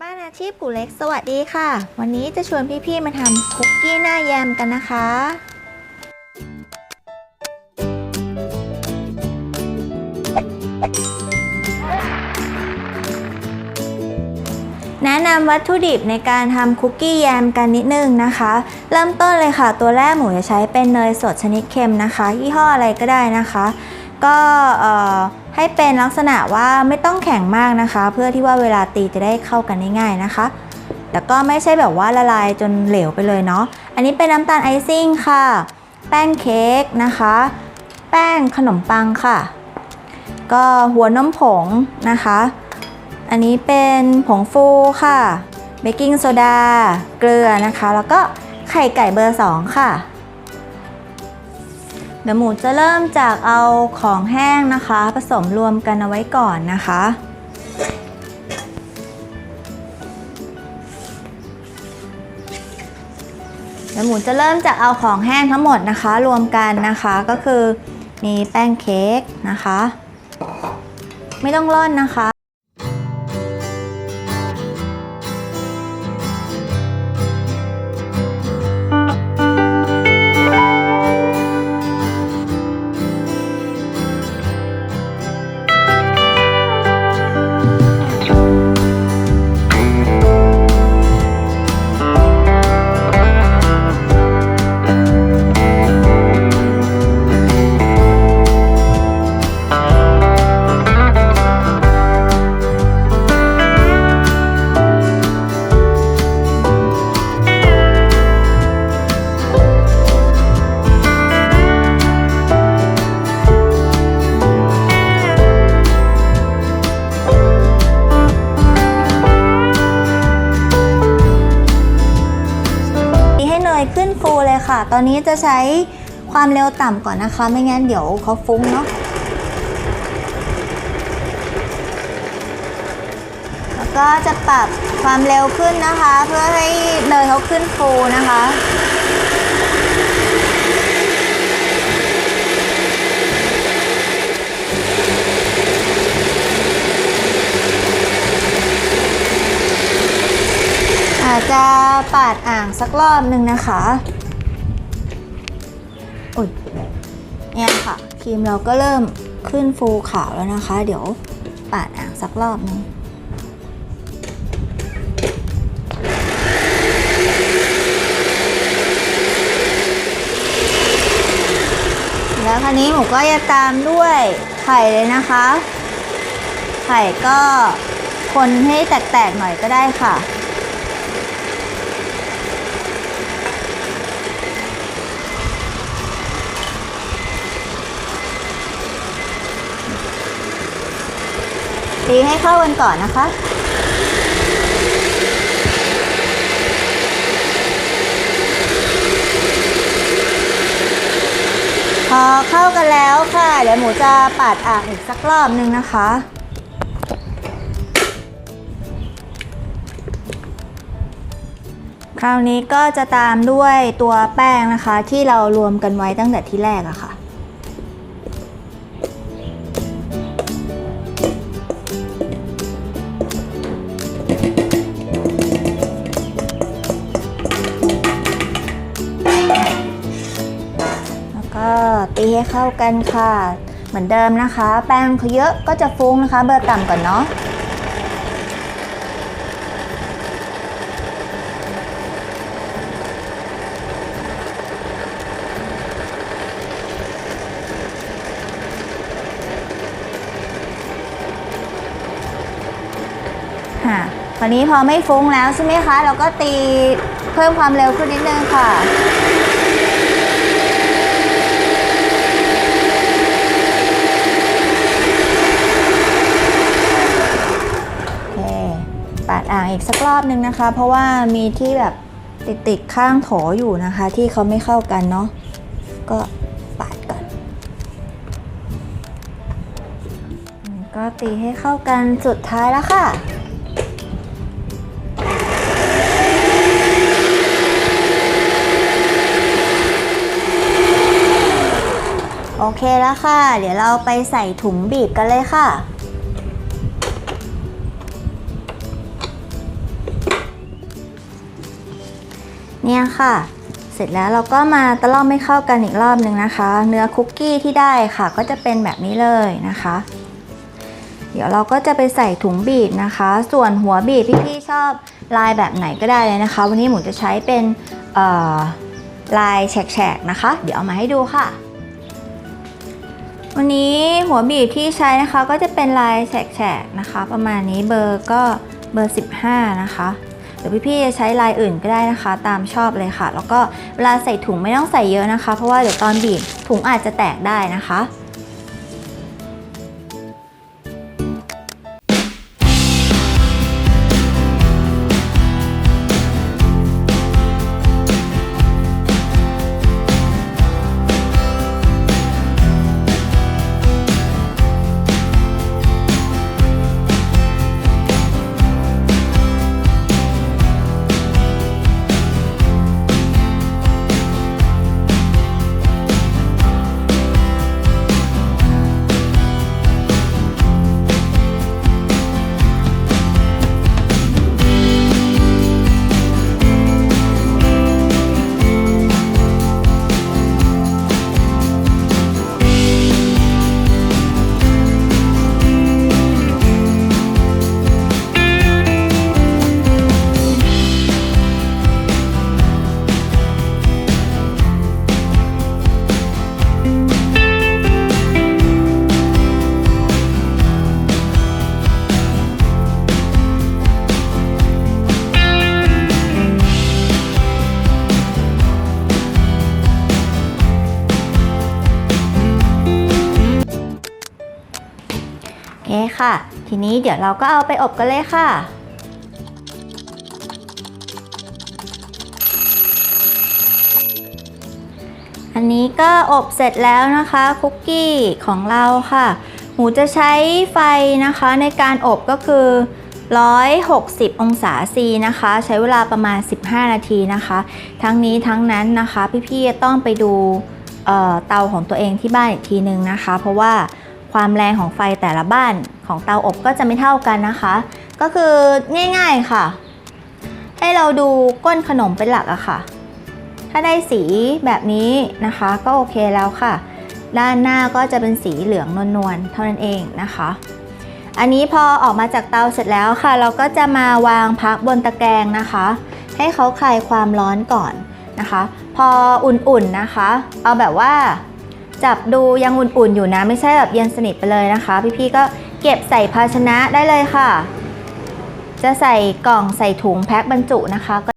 บ้านอาชีพกูเล็กสวัสดีค่ะ วันนี้จะชวนพี่ๆมาทำคุกกี้หน้าแยมกันนะคะ แนะนำวัตถุดิบในการทำคุกกี้แยมกันนิดนึงนะคะ เริ่มต้นเลยค่ะ ตัวแรกหมูจะใช้เป็นเนยสดชนิดเค็มนะคะ ยี่ห้ออะไรก็ได้นะคะ ก็เอ่อ ให้เป็นลักษณะว่าไม่ต้องแข็งมากนะคะ เพื่อที่ว่าเวลาตีจะได้เข้ากันได้ง่ายนะคะแล้วก็ไม่ใช่แบบว่าละลายจนเหลวไปเลยเนาะอันนี้เป็นน้ำตาลไอซิ่งค่ะ แป้งเค้กนะคะ แป้งขนมปังค่ะ ก็หัวนมผงนะคะ อันนี้เป็นผงฟูค่ะเบกกิ้งโซดาเกลือนะคะ แล้วก็ไข่ไก่เบอร์ 2 ค่ะ เดี๋ยวหมูจะเริ่มจากเอาของแห้งนะคะ ผสมรวมกันเอาไว้ก่อนนะคะ เดี๋ยวหมูจะเริ่มจากเอาของแห้งทั้งหมดนะคะ รวมกันนะคะก็คือมีแป้งเค้กนะคะ ไม่ต้องร่อนนะคะ ค่ะ ตอนนี้จะใช้ความเร็วต่ำก่อนนะคะ ไม่งั้นเดี๋ยวเขาฟุ้งเนาะแล้วก็จะปรับความเร็วขึ้นนะคะ เพื่อให้เนยเขาขึ้นฟูนะคะอาจจะปาดอ่างสักรอบหนึ่งนะคะ อุยเนี่ยค่ะครีมเราก็เริ่มขึ้นฟูขาวแล้วนะคะ เดี๋ยวปาดอ่างสักรอบหนึงแล้วคราวนี้หมูก็จะตามด้วยไข่เลยนะคะ ไข่ก็คนให้แตกๆหน่อยก็ได้ค่ะ ตีให้เข้ากันก่อนนะคะ พอเข้ากันแล้วค่ะ เดี๋ยวหมูจะปาดอ่างอีกสักรอบนึงนะคะคราวนี้ก็จะตามด้วยตัวแป้งนะคะ ที่เรารวมกันไว้ตั้งแต่ที่แรกอะค่ะ ให้เข้ากันค่ะ เหมือนเดิมนะคะ แป้งเขาเยอะก็จะฟุ้งนะคะ เบอร์ต่ำก่อนเนาะค่ะคราวนี้พอไม่ฟุ้งแล้วใช่ไหมคะ เราก็ตีเพิ่มความเร็วขึ้นนิดนึงค่ะ โอเคปาดอ่างอีกสักรอบนึงนะคะ เพราะว่ามีที่แบบติดติดๆข้างโถอยู่นะคะ ที่เขาไม่เข้ากันเนาะก็ปาดก่อน ก็ตีให้เข้ากันสุดท้ายแล้วค่ะโอเคแล้วค่ะ เดี๋ยวเราไปใส่ถุงบีบกันเลยค่ะ เนี่ยค่ะ เสร็จแล้วเราก็มาตะล่อมให้เข้ากันอีกรอบหนึ่งนะคะ เนื้อคุกกี้ที่ได้ค่ะ ก็จะเป็นแบบนี้เลยนะคะ เดี๋ยวเราก็จะไปใส่ถุงบีบนะคะ ส่วนหัวบีบพี่ๆชอบลายแบบไหนก็ได้เลยนะคะ วันนี้หมูจะใช้เป็นลายแฉกๆนะคะ เดี๋ยวเอามาให้ดูค่ะ วันนี้หัวบีบที่ใช้นะคะ ก็จะเป็นลายแฉกๆนะคะ ประมาณนี้เบอร์ก็เบอร์ 15 นะคะ หรือพี่ๆจะใช้ลายอื่นก็ได้นะคะ ตามชอบเลยค่ะ แล้วก็เวลาใส่ถุงไม่ต้องใส่เยอะนะคะ เพราะว่าเดี๋ยวตอนบีบถุงอาจจะแตกได้นะคะ ค่ะ ทีนี้เดี๋ยวเราก็เอาไปอบกันเลยค่ะ อันนี้ก็อบเสร็จแล้วนะคะคุกกี้ของเราค่ะ หมูจะใช้ไฟนะคะในการอบก็คือ 160 องศาซีนะคะ ใช้เวลาประมาณ 15 นาทีนะคะ ทั้งนี้ทั้งนั้นนะคะพี่ๆจะต้องไปดูเอ่อเตาของตัวเองที่บ้านอีกทีนึงนะคะ เพราะว่าความแรงของไฟแต่ละบ้าน ของเตาอบก็จะไม่เท่ากันนะคะ ก็คือง่ายๆค่ะ ให้เราดูก้นขนมเป็นหลักอะค่ะ ถ้าได้สีแบบนี้นะคะ ก็โอเคแล้วค่ะ ด้านหน้าก็จะเป็นสีเหลืองนวลๆเท่านั้นเองนะคะ อันนี้พอออกมาจากเตาเสร็จแล้วค่ะ เราก็จะมาวางพักบนตะแกรงนะคะ ให้เขาคลายความร้อนก่อนนะคะ พออุ่นๆนะคะ เอาแบบว่าจับดูยังอุ่นๆอยู่นะ ไม่ใช่แบบเย็นสนิทไปเลยนะคะ พี่ๆก็ เก็บใส่ภาชนะได้เลยค่ะ จะใส่กล่องใส่ถุงแพ็คบรรจุนะคะ